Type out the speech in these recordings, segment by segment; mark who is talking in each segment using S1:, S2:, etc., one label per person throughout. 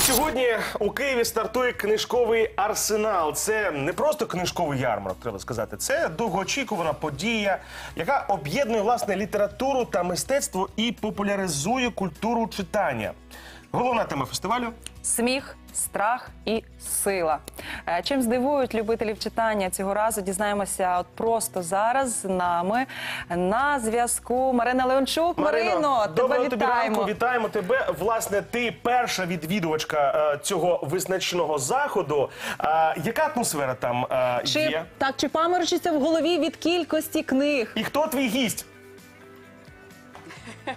S1: сьогодні у Києві стартує книжковий арсенал. Це не просто книжковий ярмарок, треба сказати. Це довгоочікувана подія, яка об'єднує власне літературу та мистецтво і популяризує культуру читання. Головна тема фестивалю
S2: Сміх, страх і сила. Е, Чим здивують любителів читання цього разу? Дізнаємося от просто зараз з нами на зв'язку Марина Леончук. Марино, тебе
S1: доброго тобі
S2: вітаємо.
S1: ранку, вітаємо тебе. Власне, ти перша відвідувачка е, цього визначного заходу. Е, яка атмосфера там
S2: Чи
S1: є?
S2: так чи паморочиться в голові від кількості книг?
S1: І хто твій гість?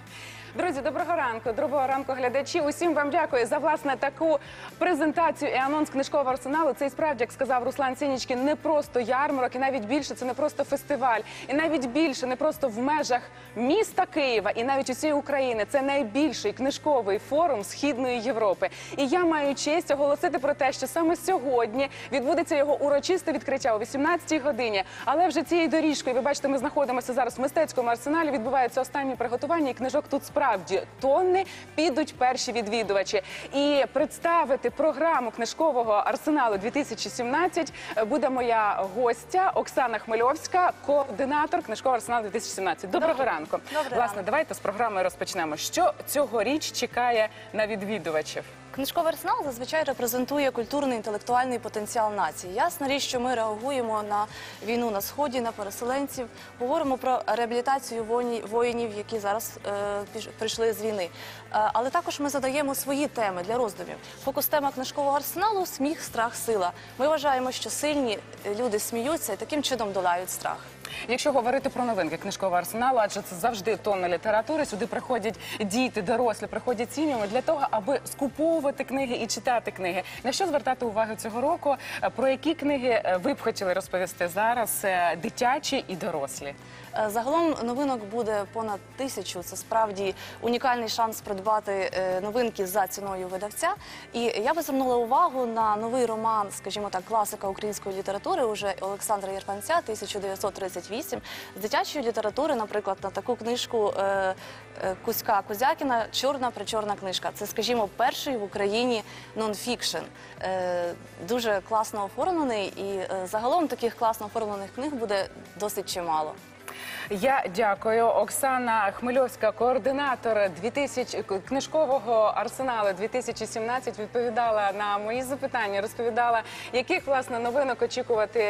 S3: Друзі, доброго ранку, доброго ранку, глядачі. Усім вам дякую за власне таку презентацію і анонс книжкового арсеналу. Це і справді, як сказав Руслан Сінічкін, не просто ярмарок, і навіть більше це не просто фестиваль, і навіть більше не просто в межах міста Києва і навіть усієї України. Це найбільший книжковий форум Східної Європи. І я маю честь оголосити про те, що саме сьогодні відбудеться його урочисте відкриття о 18-й годині. Але вже цією доріжкою, ви бачите, ми знаходимося зараз в мистецькому арсеналі. Відбуваються останні приготування, і книжок тут справді тонни підуть перші відвідувачі. І представити програму книжкового арсеналу 2017 буде моя гостя Оксана Хмельовська, координатор книжкового арсеналу 2017. Доброго ранку.
S4: Доброго
S3: Власне, давайте з програми розпочнемо. Що цьогоріч чекає на відвідувачів?
S4: Книжковий арсенал зазвичай репрезентує культурний інтелектуальний потенціал нації. Ясна річ, що ми реагуємо на війну на сході, на переселенців. Говоримо про реабілітацію воїні- воїнів, які зараз е, прийшли з війни. Е, але також ми задаємо свої теми для роздумів. Фокус тема книжкового арсеналу сміх, страх, сила. Ми вважаємо, що сильні люди сміються і таким чином долають страх.
S3: Якщо говорити про новинки книжкового арсеналу, адже це завжди тонна літератури. Сюди приходять діти, дорослі, приходять сім'ями для того, аби скуповувати книги і читати книги. На що звертати увагу цього року? Е, про які книги е, ви б хотіли розповісти зараз? Е, дитячі і дорослі?
S4: Загалом новинок буде понад тисячу. Це справді унікальний шанс придбати новинки за ціною видавця. І я би звернула увагу на новий роман, скажімо так, класика української літератури уже Олександра Єрфанця, 1930 28. З дитячої літератури, наприклад, на таку книжку е, е, Кузька Кузякіна Чорна причорна книжка. Це, скажімо, перший в Україні нонфікшн. Е, дуже класно оформлений, і загалом таких класно оформлених книг буде досить чимало.
S3: Я дякую. Оксана Хмельовська, координатор 2000, книжкового арсеналу 2017, відповідала на мої запитання, розповідала, яких власне новинок очікувати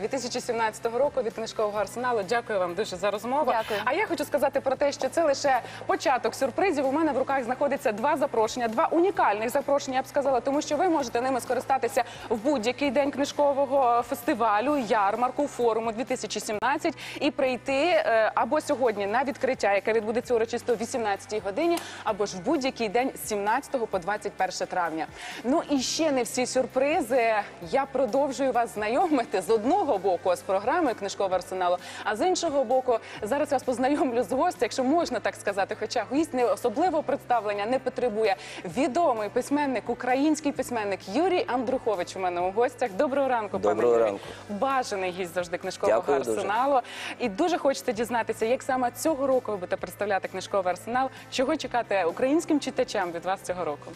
S3: 2017 року від книжкового арсеналу. Дякую вам дуже за розмову.
S4: Дякую.
S3: А я хочу сказати про те, що це лише початок сюрпризів. У мене в руках знаходиться два запрошення, два унікальних запрошення. Я б сказала, тому що ви можете ними скористатися в будь-який день книжкового фестивалю, ярмарку, форуму 2017 і прийти е, або сьогодні на відкриття, яке відбудеться урочисто о 18-й годині, або ж в будь-який день з 17 по 21 травня. Ну і ще не всі сюрпризи. Я продовжую вас знайомити з одного боку з програмою книжкового арсеналу, а з іншого боку, зараз я вас познайомлю з гостя, якщо можна так сказати. Хоча гість не особливого представлення не потребує. Відомий письменник, український письменник Юрій Андрухович у мене у гостях. Доброго ранку, пане
S5: Доброго
S3: Юрій.
S5: ранку.
S3: Бажаний гість завжди книжкового
S5: Дякую дуже.
S3: арсеналу. І дуже хочете дізнатися, як саме цього року ви будете представляти книжковий арсенал. Чого чекати українським читачам від вас цього року?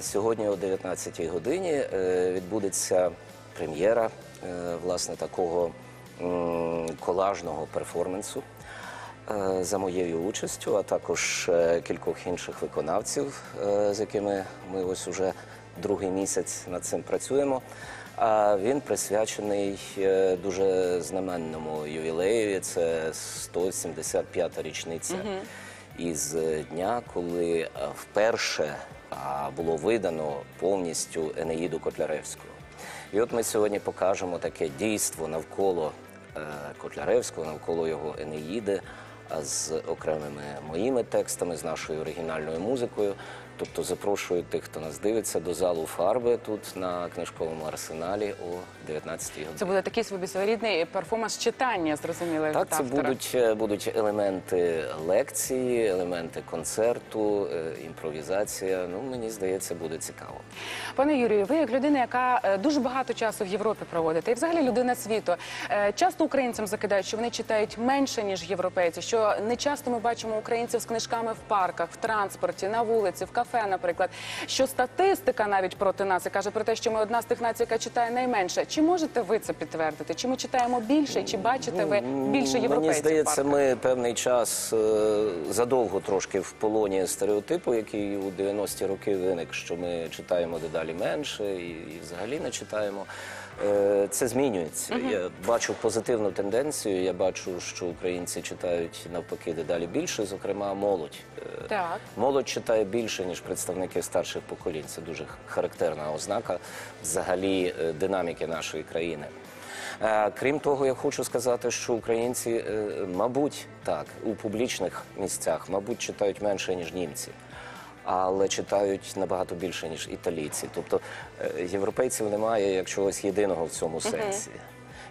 S5: Сьогодні о 19-й годині е, відбудеться прем'єра е, власне такого колажного перформансу е, за моєю участю, а також кількох інших виконавців, з якими ми ось уже другий місяць над цим працюємо. А він присвячений е, дуже знаменному ювілею. Це 175-та річниця із е, дня, коли е, вперше було видано повністю Енеїду Котляревського. І от ми сьогодні покажемо таке дійство навколо Котляревського, навколо його Енеїди, з окремими моїми текстами, з нашою оригінальною музикою. Тобто запрошую тих, хто нас дивиться, до залу фарби тут на книжковому арсеналі о 19 годині.
S3: Це буде такий собі своєрідний перформанс читання, зрозуміло,
S5: Так,
S3: від
S5: це
S3: автора.
S5: будуть, е, будуть елементи лекції, елементи концерту, е, імпровізація. Ну, мені здається, буде цікаво.
S3: Пане Юрію, ви як людина, яка е, дуже багато часу в Європі проводите, і взагалі людина світу. Часто українцям закидають, що вони читають менше ніж європейці. Що не часто ми бачимо українців з книжками в парках, в транспорті, на вулиці, в кафе, наприклад. Що статистика навіть проти нас і каже про те, що ми одна з тих націй, яка читає найменше. Чи можете ви це підтвердити? Чи ми читаємо більше? Чи бачите ви більше європейців?
S5: Мені здається, ми певний час е, задовго трошки в полоні стереотипу, який у 90-ті роки виник, що ми читаємо дедалі менше і, і взагалі не читаємо. Е, Це змінюється. Я бачу позитивну тенденцію. Я бачу, що українці читають навпаки дедалі більше, зокрема молодь. Е,
S3: Так.
S5: Молодь читає більше, ніж представники старших поколінь. Це дуже характерна ознака взагалі динаміки нашої країни. Е, Крім того, я хочу сказати, що українці, е, мабуть, так, у публічних місцях, мабуть, читають менше, ніж німці. Але читають набагато більше, ніж італійці. Тобто е, європейців немає як чогось єдиного в цьому сенсі.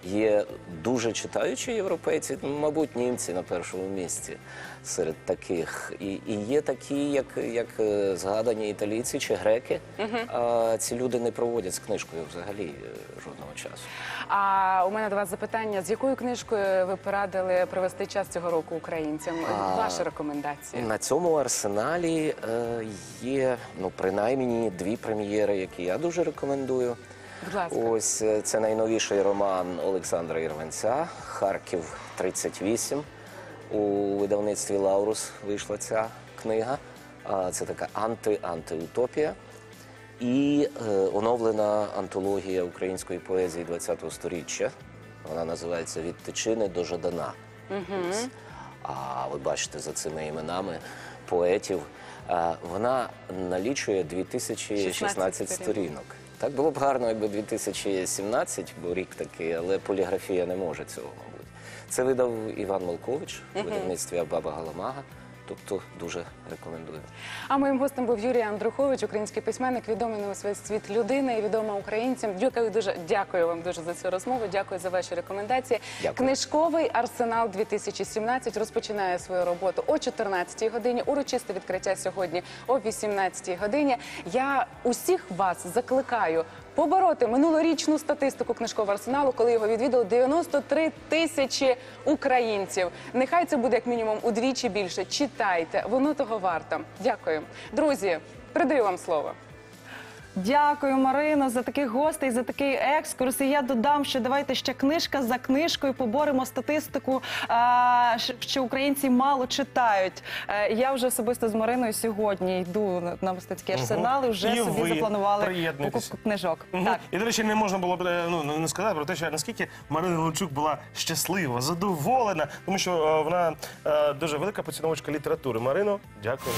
S5: Є дуже читаючі європейці, мабуть, німці на першому місці серед таких. І, і є такі, як, як е, згадані італійці чи греки. А ці люди не проводять з книжкою взагалі е, жодного часу.
S3: А у мене до вас запитання: з якою книжкою ви порадили провести час цього року українцям?
S5: А,
S3: Ваші рекомендації?
S5: На цьому арсеналі е, є ну принаймні дві прем'єри, які я дуже рекомендую.
S3: Будь ласка.
S5: Ось е, це найновіший роман Олександра Ірванця Харків 38. У видавництві Лаурус вийшла ця книга. Це така анти-антиутопія. І е, оновлена антологія української поезії ХХ століття. Вона називається Від Тичини до Жадана. А ви бачите за цими іменами поетів. е, Вона налічує 2016
S3: 16
S5: сторінок. Так було б гарно, якби 2017, бо рік такий, але поліграфія не може цього, мабуть. Це видав Іван Малкович у видавництві Абаба Галамага. Тобто дуже рекомендую.
S3: А моїм гостем був Юрій Андрухович, український письменник, відомий на весь світ людина і відома українцям. Дякую дуже дякую вам дуже за цю розмову. Дякую за ваші рекомендації.
S5: Дякую.
S3: Книжковий арсенал 2017 розпочинає свою роботу о 14-й годині. Урочисте відкриття сьогодні о 18-й годині. Я усіх вас закликаю. Побороти минулорічну статистику книжкового арсеналу, коли його відвідало 93 тисячі українців. Нехай це буде як мінімум удвічі більше. Читайте, воно того варто. Дякую, друзі. Передаю вам слово.
S2: Дякую, Марино, за таких гостей, за такий екскурс. І я додам, що давайте ще книжка за книжкою поборемо статистику, а, що- українці мало читають. Е, Я вже особисто з Мариною сьогодні йду на- на мистецький арсенал і вже
S1: І
S2: собі
S1: ви
S2: запланували покупку книжок. Так.
S1: І, до речі, не можна було б е, ну, не сказати про те, що наскільки Марина Лунчук була щаслива, задоволена, тому що е, вона дуже велика поціновочка літератури. Марино, дякую.